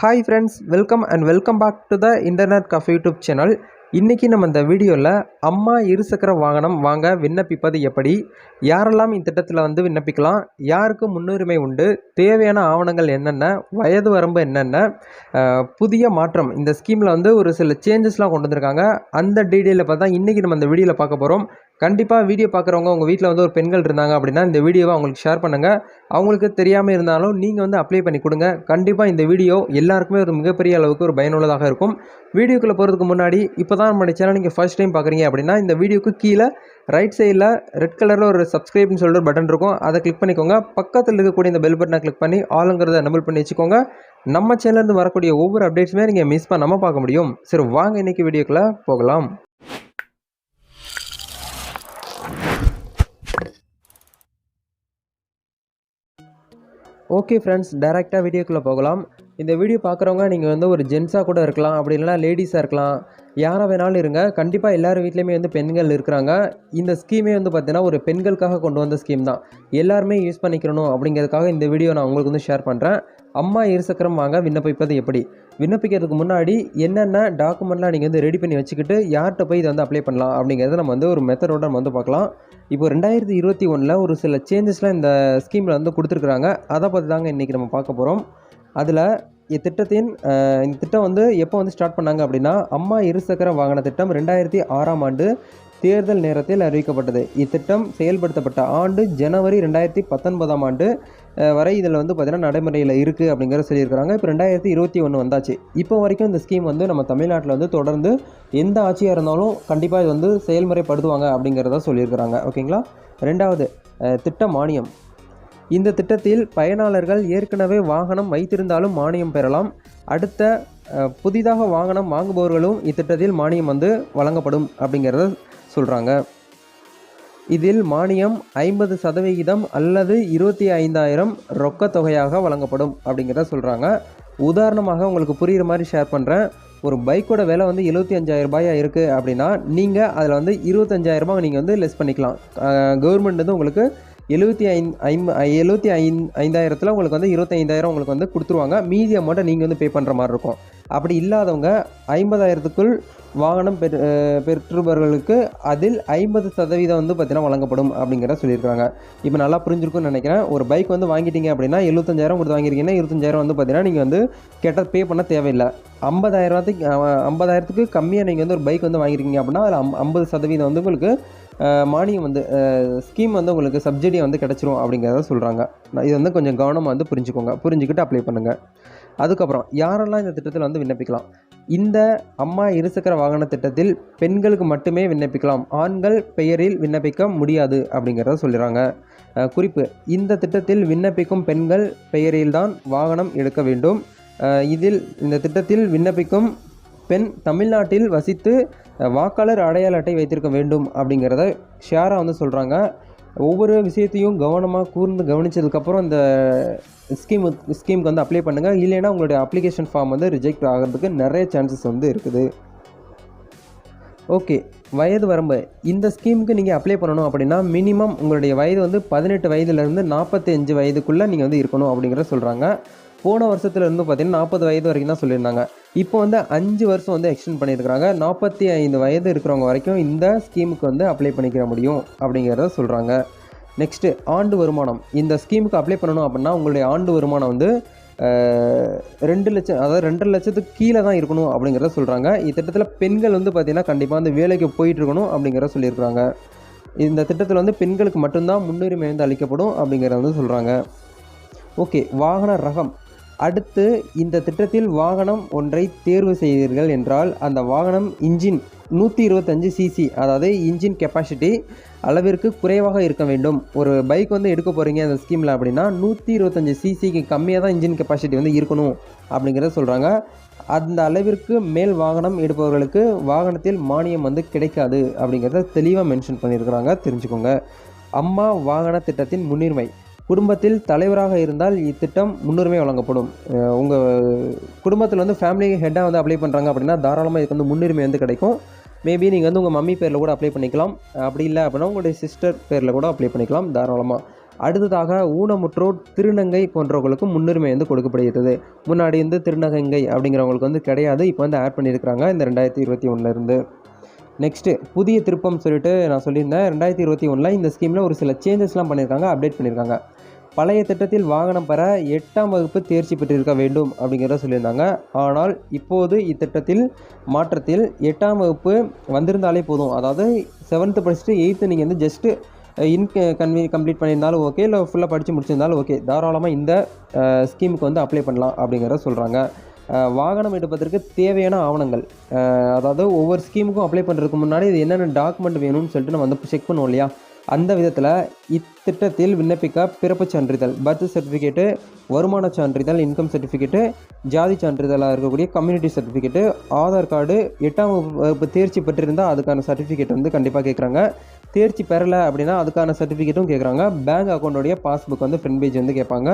Hi friends welcome and welcome back to the internet cafe YouTube channel இன்றைக்கி நம்ம இந்த வீடியோவில் அம்மா இருசக்கர வாகனம் வாங்க விண்ணப்பிப்பது எப்படி? யாரெல்லாம் இந்த திட்டத்தில் வந்து விண்ணப்பிக்கலாம்? யாருக்கு முன்னுரிமை உண்டு? தேவையான ஆவணங்கள் என்னென்ன? வயது வரம்பு என்னென்ன? புதிய மாற்றம். இந்த ஸ்கீமில் வந்து ஒரு சில சேஞ்சஸ்லாம் கொண்டு வந்திருக்காங்க. அந்த டீட்டெயிலை பார்த்தா இன்றைக்கி நம்ம இந்த வீடியோவில் பார்க்க போகிறோம் கண்டிப்பாக வீடியோ பார்க்குறவங்க உங்கள் வீட்டில் வந்து ஒரு பெண்கள் இருந்தாங்க அப்படின்னா இந்த வீடியோவை அவங்களுக்கு ஷேர் பண்ணுங்கள் அவங்களுக்கு தெரியாமல் இருந்தாலும் நீங்கள் வந்து அப்ளை பண்ணி கொடுங்க. கண்டிப்பாக இந்த வீடியோ எல்லாருக்குமே ஒரு மிகப்பெரிய அளவுக்கு ஒரு பயனுள்ளதாக இருக்கும். வீடியோக்குள்ளே போகிறதுக்கு முன்னாடி இப்போ தான் நம்ம சேனல் நீங்கள் ஃபர்ஸ்ட் டைம் பார்க்குறீங்க அப்படின்னா இந்த வீடியோக்கு கீழே ரைட் சைடில் ரெட் கலரில் ஒரு சப்ஸ்கிரைப்னு சொல்லிட்டு ஒரு பட்டன் இருக்கும். அதை கிளிக் பண்ணிக்கோங்க. பக்கத்தில் இருக்கக்கூடிய இந்த பெல் பட்டனை கிளிக் பண்ணி ஆளுங்கிறத நம்பல் பண்ணி வச்சுக்கோங்க. நம்ம சேனல்லேருந்து வரக்கூடிய ஒவ்வொரு அப்டேட்ஸுமே நீங்கள் மிஸ் பண்ணாமல் பார்க்க முடியும். சரி வாங்க இன்றைக்கி வீடியோக்குள்ளே போகலாம். ஓகே ஃப்ரெண்ட்ஸ் டேரெக்டாக வீடியோக்குள்ளே போகலாம். இந்த வீடியோ பார்க்குறவங்க நீங்கள் வந்து ஒரு ஜென்ஸாக கூட இருக்கலாம் அப்படி இல்லைனா லேடிஸாக இருக்கலாம். யாராக வேணாலும் இருங்க. கண்டிப்பாக எல்லார் வீட்லேயுமே வந்து பெண்கள் இருக்கிறாங்க. இந்த ஸ்கீமே வந்து பார்த்தீங்கன்னா ஒரு பெண்களுக்காக கொண்டு வந்த ஸ்கீம் தான். எல்லாருமே யூஸ் பண்ணிக்கிறணும் அப்படிங்கிறதுக்காக இந்த வீடியோ நான் உங்களுக்கு வந்து ஷேர் பண்ணுறேன் அம்மா இருசக்கரம் வாங்க விண்ணப்பிப்பது எப்படி? விண்ணப்பிக்கிறதுக்கு முன்னாடி என்னென்ன டாக்குமெண்ட்லாம் நீங்கள் வந்து ரெடி பண்ணி வச்சுக்கிட்டு யார்கிட்ட போய் இதை வந்து அப்ளை பண்ணலாம் அப்படிங்கிறத நம்ம வந்து ஒரு மெத்தடோட நம்ம வந்து பார்க்கலாம். இப்போ ரெண்டாயிரத்தி இருபத்தி ஒன்றில் ஒரு சில சேஞ்சஸ்லாம் இந்த ஸ்கீமில் வந்து கொடுத்துருக்குறாங்க. அதை பற்றி தாங்க இன்றைக்கி நம்ம பார்க்க போகிறோம் அதில் இத்திட்டத்தின் இந்த திட்டம் வந்து எப்போ வந்து ஸ்டார்ட் பண்ணாங்க அப்படின்னா அம்மா இருசக்கர வாகன திட்டம் ரெண்டாயிரத்தி ஆறாம் ஆண்டு தேர்தல் நேரத்தில் அறிவிக்கப்பட்டது. இத்திட்டம் செயல்படுத்தப்பட்ட ஆண்டு ஜனவரி ரெண்டாயிரத்தி பத்தொன்பதாம் ஆண்டு வரை இதில் வந்து பார்த்திங்கன்னா நடைமுறையில் இருக்குது அப்படிங்கிறத சொல்லியிருக்கிறாங்க. இப்போ ரெண்டாயிரத்தி இருபத்தி ஒன்று வந்தாச்சு. இப்போ வரைக்கும் இந்த ஸ்கீம் வந்து நம்ம தமிழ்நாட்டில் வந்து தொடர்ந்து எந்த ஆட்சியாக இருந்தாலும் கண்டிப்பாக இது வந்து செயல்முறைப்படுத்துவாங்க அப்படிங்கிறத சொல்லியிருக்கிறாங்க. ஓகேங்களா? ரெண்டாவது திட்ட மானியம். இந்த திட்டத்தில் பயனாளர்கள் ஏற்கனவே வாகனம் வைத்திருந்தாலும் மானியம் பெறலாம். அடுத்த புதிதாக வாகனம் வாங்குபவர்களும் இத்திட்டத்தில் மானியம் வந்து வழங்கப்படும் அப்படிங்கிறத சொல்கிறாங்க இதில் மானியம் ஐம்பது சதவிகிதம் அல்லது இருபத்தி ஐந்தாயிரம் ரொக்க தொகையாக வழங்கப்படும் அப்படிங்கிறத சொல்கிறாங்க உதாரணமாக உங்களுக்கு புரிகிற மாதிரி ஷேர் பண்ணுறேன் ஒரு பைக்கோட விலை வந்து எழுபத்தி அஞ்சாயிரம் ரூபாயாக இருக்குது அப்படின்னா நீங்கள் அதில் வந்து இருபத்தஞ்சாயிரரூபா நீங்கள் வந்து லெஸ் பண்ணிக்கலாம். கவர்மெண்ட் வந்து உங்களுக்கு எழுபத்தி ஐந் ஐம் எழுபத்தி ஐந் ஐந்தாயிரத்தில் உங்களுக்கு வந்து இருபத்தைந்தாயிரம் உங்களுக்கு வந்து கொடுத்துருவாங்க. மீதி அமௌண்ட்டை நீங்கள் வந்து பே பண்ணுற மாதிரி இருக்கும். அப்படி இல்லாதவங்க ஐம்பதாயிரத்துக்குள் வாகனம் பெற் பெற்றுபவர்களுக்கு அதில் ஐம்பது சதவீதம் வந்து பார்த்தீங்கன்னா வழங்கப்படும் அப்படிங்கிறத சொல்லியிருக்காங்க. இப்போ நல்லா புரிஞ்சிருக்கும்னு நினைக்கிறேன். ஒரு பைக் வந்து வாங்கிட்டீங்க அப்படின்னா எழுபத்தஞ்சாயிரம் கொடுத்து வாங்கிருக்கீங்கன்னா இருபத்தஞ்சாயிரம் வந்து பார்த்தீங்கன்னா நீங்கள் வந்து கேட்டால் பே பண்ண தேவையில்லை. ஐம்பதாயிரத்துக்கு ஐம்பதாயிரத்துக்கு கம்மியாக நீங்கள் வந்து ஒரு பைக் வந்து வாங்கியிருக்கீங்க அப்படின்னா அதில் ஐம்பது சதவீதம் வந்து உங்களுக்கு மானியம் வந்து ஸ்கீம் வந்து உங்களுக்கு சப்சிடி வந்து கிடச்சிரும் அப்படிங்கிறத சொல்கிறாங்க இது வந்து கொஞ்சம் கவனமாக வந்து புரிஞ்சுக்கோங்க. புரிஞ்சுக்கிட்டு அப்ளை பண்ணுங்கள் அதுக்கப்புறம் யாரெல்லாம் இந்த திட்டத்தில் வந்து விண்ணப்பிக்கலாம்? இந்த அம்மா இருசக்கர வாகன திட்டத்தில் பெண்களுக்கு மட்டுமே விண்ணப்பிக்கலாம். ஆண்கள் பெயரில் விண்ணப்பிக்க முடியாது அப்படிங்கிறத சொல்லிடுறாங்க. குறிப்பு இந்த திட்டத்தில் விண்ணப்பிக்கும் பெண்கள் பெயரில்தான் வாகனம் எடுக்க வேண்டும். இதில் இந்த திட்டத்தில் விண்ணப்பிக்கும் பெண் தமிழ்நாட்டில் வசித்து வாக்காளர் அடையாள அட்டை வைத்திருக்க வேண்டும் அப்படிங்கிறத ஷேராக வந்து சொல்கிறாங்க ஒவ்வொரு விஷயத்தையும் கவனமாக கூர்ந்து கவனிச்சதுக்கப்புறம் இந்த ஸ்கீம் ஸ்கீமுக்கு வந்து அப்ளை பண்ணுங்கள் இல்லைன்னா உங்களுடைய அப்ளிகேஷன் ஃபார்ம் வந்து ரிஜெக்ட் ஆகிறதுக்கு நிறைய சான்சஸ் வந்து இருக்குது. ஓகே வயது வரம்பு. இந்த ஸ்கீமுக்கு நீங்கள் அப்ளை பண்ணணும் அப்படின்னா மினிமம் உங்களுடைய வயது வந்து பதினெட்டு வயதுலேருந்து நாற்பத்தஞ்சு வயதுக்குள்ளே நீங்கள் வந்து இருக்கணும் அப்படிங்கிறத சொல்கிறாங்க போன வருஷத்துல இருந்து பார்த்தீங்கன்னா நாற்பது வயது வரைக்கும் தான் சொல்லியிருந்தாங்க. இப்போ வந்து அஞ்சு வருஷம் வந்து எக்ஸ்டெண்ட் பண்ணியிருக்கிறாங்க. நாற்பத்தி ஐந்து வயது இருக்கிறவங்க வரைக்கும் இந்த ஸ்கீமுக்கு வந்து அப்ளை பண்ணிக்கிற முடியும் அப்படிங்கிறத சொல்கிறாங்க நெக்ஸ்ட்டு ஆண்டு வருமானம். இந்த ஸ்கீமுக்கு அப்ளை பண்ணணும் அப்படின்னா உங்களுடைய ஆண்டு வருமானம் வந்து ரெண்டு லட்சம் அதாவது ரெண்டரை லட்சத்துக்கு கீழே தான் இருக்கணும் அப்படிங்கிறத சொல்கிறாங்க இத்திட்டத்தில் பெண்கள் வந்து பார்த்திங்கன்னா கண்டிப்பாக வந்து வேலைக்கு போயிட்டுருக்கணும் அப்படிங்கிறத சொல்லியிருக்கிறாங்க. இந்த திட்டத்தில் வந்து பெண்களுக்கு மட்டும்தான் முன்னுரிமை வந்து அளிக்கப்படும் அப்படிங்கிறத வந்து சொல்கிறாங்க ஓகே வாகன ரகம். அடுத்து இந்த திட்டத்தில் வாகனம் ஒன்றை தேர்வு செய்தீர்கள் என்றால் அந்த வாகனம் இன்ஜின் நூற்றி இருபத்தஞ்சு சிசி அதாவது இன்ஜின் கெப்பாசிட்டி அளவிற்கு குறைவாக இருக்க வேண்டும். ஒரு பைக் வந்து எடுக்க போகிறீங்க அந்த ஸ்கீமில் அப்படின்னா நூற்றி இருபத்தஞ்சி சிசிக்கு கம்மியாக தான் இன்ஜின் கெப்பாசிட்டி வந்து இருக்கணும் அப்படிங்கிறத சொல்கிறாங்க அந்த அளவிற்கு மேல் வாகனம் எடுப்பவர்களுக்கு வாகனத்தில் மானியம் வந்து கிடைக்காது அப்படிங்கிறத தெளிவாக மென்ஷன் பண்ணியிருக்கிறாங்க. தெரிஞ்சுக்கோங்க. அம்மா வாகன திட்டத்தின் முன்னுரிமை. குடும்பத்தில் தலைவராக இருந்தால் இத்திட்டம் முன்னுரிமை வழங்கப்படும். உங்கள் குடும்பத்தில் வந்து ஃபேமிலி ஹெட்டாக வந்து அப்ளை பண்ணுறாங்க அப்படின்னா தாராளமாக இதுக்கு வந்து முன்னுரிமை வந்து கிடைக்கும். மேபி நீங்கள் வந்து உங்கள் மம்மி பேரில் கூட அப்ளை பண்ணிக்கலாம். அப்படி இல்லை அப்படின்னா உங்களுடைய சிஸ்டர் பேரில் கூட அப்ளை பண்ணிக்கலாம் தாராளமாக அடுத்ததாக ஊனமுற்றோர் திருநங்கை போன்றவர்களுக்கும் முன்னுரிமை வந்து கொடுக்கப்படுகிறது. முன்னாடி வந்து திருநகங்கை அப்படிங்கிறவங்களுக்கு வந்து கிடையாது. இப்போ வந்து ஆட் பண்ணியிருக்கிறாங்க இந்த ரெண்டாயிரத்தி இருபத்தி ஒன்றுலேருந்து நெக்ஸ்ட்டு புதிய திருப்பம் சொல்லிட்டு நான் சொல்லியிருந்தேன். ரெண்டாயிரத்தி இருபத்தி ஒன்றில் இந்த ஸ்கீமில் ஒரு சில சேஞ்சஸ்லாம் பண்ணியிருக்காங்க அப்டேட் பண்ணியிருக்காங்க பழைய திட்டத்தில் வாகனம் பெற எட்டாம் வகுப்பு தேர்ச்சி பெற்றிருக்க வேண்டும் அப்படிங்கிறத சொல்லியிருந்தாங்க. ஆனால் இப்போது இத்திட்டத்தில் மாற்றத்தில் எட்டாம் வகுப்பு வந்திருந்தாலே போதும். அதாவது செவன்த்து படிச்சுட்டு எயித்து நீங்கள் வந்து ஜஸ்ட்டு இன் கன்வி கம்ப்ளீட் பண்ணியிருந்தாலும் ஓகே இல்லை ஃபுல்லாக படித்து முடிச்சிருந்தாலும் ஓகே தாராளமாக இந்த uh, ஸ்கீமுக்கு வந்து அப்ளை பண்ணலாம் அப்படிங்கிறத சொல்கிறாங்க uh, வாகனம் எடுப்பதற்கு தேவையான ஆவணங்கள். Uh, அதாவது ஒவ்வொரு ஸ்கீமுக்கும் அப்ளை பண்ணுறதுக்கு முன்னாடி இது என்னென்ன டாக்குமெண்ட் வேணும்னு சொல்லிட்டு நம்ம வந்து செக் பண்ணுவோம் இல்லையா? அந்த விதத்தில் இத்திட்டத்தில் விண்ணப்பிக்க பிறப்புச் சான்றிதழ் பர்த் சர்டிஃபிகேட்டு வருமான சான்றிதழ் இன்கம் சர்டிஃபிகேட்டு ஜாதி சான்றிதழாக இருக்கக்கூடிய கம்யூனிட்டி சர்டிஃபிகேட்டு ஆதார் கார்டு எட்டாம் வகுப்பு தேர்ச்சி பெற்றிருந்தால் அதுக்கான சர்டிஃபிகேட் வந்து கண்டிப்பாக கேட்குறாங்க தேர்ச்சி பெறலை அப்படின்னா அதுக்கான சர்டிஃபிகேட்டும் கேட்குறாங்க பேங்க் அக்கௌண்ட்டோடைய பாஸ்புக் வந்து ஃப்ரண்ட் பேஜ் வந்து கேட்பாங்க.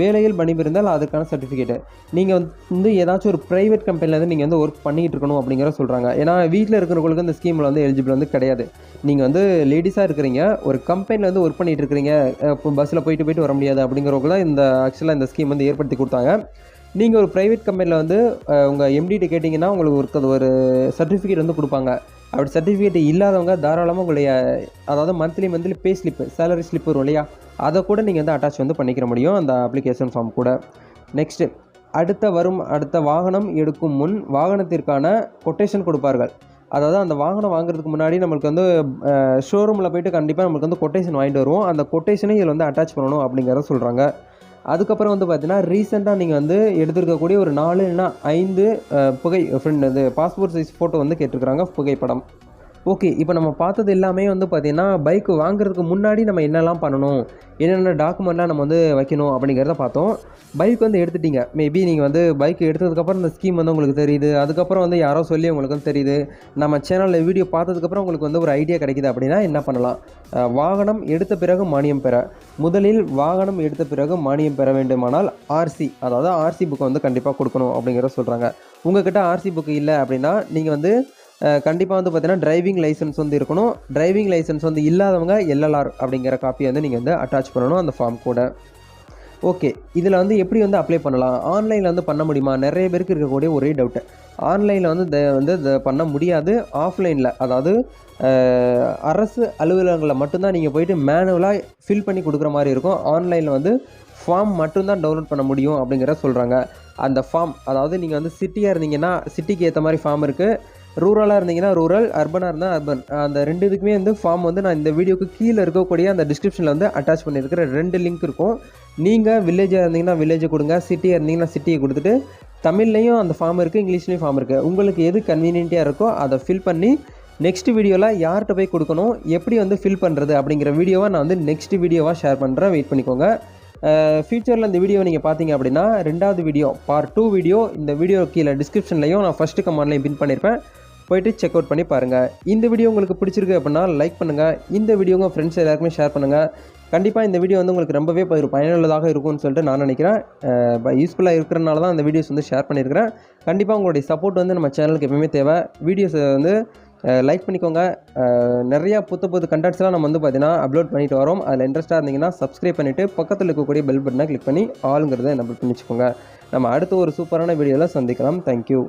வேலையில் பணிபுரிந்தால் அதுக்கான சர்டிஃபிகேட்டு நீங்கள் வந்து ஏதாச்சும் ஒரு ப்ரைவேட் கம்பெனிலேருந்து நீங்கள் வந்து ஒர்க் பண்ணிக்கிட்டு இருக்கணும் அப்படிங்கிற சொல்கிறாங்க ஏன்னா வீட்டில் இருக்கிறவங்களுக்கு இந்த ஸ்கீமில் வந்து எலிஜிபிள் வந்து கிடையாது. நீங்கள் வந்து லேடிஸாக இருக்கிறீங்க. ஒரு கம்பெனியில் வந்து ஒர்க் பண்ணிகிட்டு இருக்கிறீங்க. பஸ்ஸில் போயிட்டு போயிட்டு வர முடியாது அப்படிங்கிறவங்க தான் இந்த ஆக்சுவலாக இந்த ஸ்கீம் வந்து ஏற்படுத்தி கொடுத்தாங்க. நீங்கள் ஒரு ப்ரைவேட் கம்பெனியில் வந்து உங்கள் எம்டிகிட்ட கேட்டிங்கன்னா உங்களுக்கு ஒரு அது ஒரு சர்டிஃபிகேட் வந்து கொடுப்பாங்க. அப்படி சர்டிஃபிகேட் இல்லாதவங்க தாராளமாக உங்களுடைய அதாவது monthly monthly pay slip salary slip வரும் இல்லையா? அதை கூட நீங்கள் வந்து அட்டாச் வந்து பண்ணிக்கிற முடியும் அந்த அப்ளிகேஷன் ஃபார்ம் கூட. நெக்ஸ்ட்டு அடுத்த வரும் அடுத்த வாகனம் எடுக்கும் முன் வாகனத்திற்கான கொட்டேஷன் கொடுப்பார்கள். அதாவது அந்த வாகனம் வாங்குறதுக்கு முன்னாடி நம்மளுக்கு வந்து ஷோரூமில் போயிட்டு கண்டிப்பாக நம்மளுக்கு வந்து கொட்டேஷன் வாங்கிட்டு வருவோம். அந்த கொட்டேஷனை இதில் வந்து அட்டாச் பண்ணணும் அப்படிங்கிறத சொல்கிறாங்க அதுக்கப்புறம் வந்து பார்த்தீங்கன்னா ரீசெண்டாக நீங்கள் வந்து எடுத்திருக்கக்கூடிய ஒரு நாலு இல்லைன்னா ஐந்து புகை ஃப்ரெண்ட் இது பாஸ்போர்ட் சைஸ் ஃபோட்டோ வந்து கேட்டிருக்கிறாங்க புகைப்படம். ஓகே இப்போ நம்ம பார்த்தது எல்லாமே வந்து பார்த்திங்கன்னா பைக் வாங்குறதுக்கு முன்னாடி நம்ம என்னெல்லாம் பண்ணணும் என்னென்ன டாக்குமெண்ட்லாம் நம்ம வந்து வைக்கணும் அப்படிங்கிறத பார்த்தோம். பைக் வந்து எடுத்துட்டீங்க. மேபி நீங்கள் வந்து பைக் எடுத்ததுக்கப்புறம் இந்த ஸ்கீம் வந்து உங்களுக்கு தெரியுது. அதுக்கப்புறம் வந்து யாரோ சொல்லி உங்களுக்கு வந்து தெரியுது. நம்ம சேனலில் வீடியோ பார்த்ததுக்கப்புறம் உங்களுக்கு வந்து ஒரு ஐடியா கிடைக்குது அப்படின்னா என்ன பண்ணலாம்? வாகனம் எடுத்த பிறகு மானியம் பெற. முதலில் வாகனம் எடுத்த பிறகு மானியம் பெற வேண்டுமானால் ஆர்சி அதாவது ஆர்சி புக்கை வந்து கண்டிப்பாக கொடுக்கணும் அப்படிங்கிறத சொல்கிறாங்க உங்ககிட்ட ஆர்சி புக்கு இல்லை அப்படின்னா நீங்கள் வந்து கண்டிப்பாக வந்து பார்த்தீங்கன்னா டிரைவிங் லைசன்ஸ் வந்து இருக்கணும். டிரைவிங் லைசன்ஸ் வந்து இல்லாதவங்க எல்எல்ஆர் அப்படிங்கிற காப்பி வந்து நீங்கள் வந்து அட்டாச் பண்ணணும் அந்த ஃபார்ம் கூட. ஓகே இதில் வந்து எப்படி வந்து அப்ளை பண்ணலாம்? ஆன்லைனில் வந்து பண்ண முடியுமா? நிறைய பேருக்கு இருக்கக்கூடிய ஒரே டவுட்டு ஆன்லைனில் வந்து இதை வந்து இதை பண்ண முடியாது. ஆஃப்லைனில் அதாவது அரசு அலுவலகங்களில் மட்டும்தான் நீங்கள் போயிட்டு மேனுவலாக ஃபில் பண்ணி கொடுக்குற மாதிரி இருக்கும். ஆன்லைனில் வந்து ஃபார்ம் மட்டும்தான் டவுன்லோட் பண்ண முடியும் அப்படிங்கிற சொல்கிறாங்க அந்த ஃபார்ம் அதாவது நீங்கள் வந்து சிட்டியாக இருந்தீங்கன்னா சிட்டிக்கு ஏற்ற மாதிரி ஃபார்ம் இருக்குது ரூரலாக இருந்தீங்கன்னா ரூரல் அர்பனாக இருந்தால் அர்பன். அந்த ரெண்டு இதுக்குமே வந்து ஃபார்ம் வந்து நான் இந்த வீடியோக்கு கீழே இருக்கக்கூடிய அந்த டிஸ்கிரிப்ஷனில் வந்து அட்டாச் பண்ணியிருக்கிற ரெண்டு லிங்க் இருக்கும். நீங்கள் வில்லேஜாக இருந்தீங்கன்னா வில்லேஜை கொடுங்க சிட்டியாக இருந்தீங்கன்னா சிட்டியை கொடுத்துட்டு தமிழ்லையும் அந்த ஃபார்ம் இருக்குது இங்கிலீஷ்லேயும் ஃபார்ம் இருக்குது உங்களுக்கு எது கன்வீனியன்ட்டாக இருக்கோ அதை ஃபில் பண்ணி நெக்ஸ்ட் வீடியோவில் யார்கிட்ட போய் கொடுக்கணும் எப்படி வந்து ஃபில் பண்ணுறது அப்படிங்கிற வீடியோவை நான் வந்து நெக்ஸ்ட் வீடியோவாக ஷேர் பண்ணுறேன் வெயிட் பண்ணிக்கோங்க. ஃப்யூச்சரில் இந்த வீடியோ நீங்கள் பார்த்தீங்க அப்படின்னா ரெண்டாவது வீடியோ பார்ட் டூ வீடியோ இந்த வீடியோ கீழே டிஸ்கிரிப்ஷன்லையும் நான் ஃபஸ்ட்டு கமெண்ட்லையும் பின் பண்ணியிருப்பேன் போயிட்டு செக் அவுட் பண்ணி பாருங்கள் இந்த வீடியோ உங்களுக்கு பிடிச்சிருக்கு அப்படின்னா லைக் பண்ணுங்கள் இந்த வீடியோ உங்கள் ஃப்ரெண்ட்ஸ் எல்லாருக்குமே ஷேர் பண்ணுங்கள் கண்டிப்பாக இந்த வீடியோ வந்து உங்களுக்கு ரொம்பவே ஒரு பயனுள்ளதாக இருக்கும்னு சொல்லிட்டு நான் நினைக்கிறேன். யூஸ்ஃபுல்லாக இருக்கிறனால தான் இந்த வீடியோஸ் வந்து ஷேர் பண்ணியிருக்கிறேன். கண்டிப்பாக உங்களுடைய சப்போர்ட் வந்து நம்ம சேனலுக்கு எப்பவுமே தேவை. வீடியோஸை வந்து லைக் பண்ணிக்கோங்க. நிறையா புத்த புது கண்டென்ட்ஸ்லாம் நம்ம வந்து பார்த்தீங்கன்னா அப்லோட் பண்ணிட்டு வரோம். அதில் இன்ட்ரெஸ்ட்டாக இருந்தீங்கன்னா சப்ஸ்கிரைப் பண்ணிவிட்டு பக்கத்தில் இருக்கக்கூடிய பெல் பட்டனை கிளிக் பண்ணி ஆளுங்கிறத நம்ம பண்ணி வச்சுக்கோங்க நம்ம அடுத்த ஒரு சூப்பரான வீடியோவில் சந்திக்கலாம். தேங்க்யூ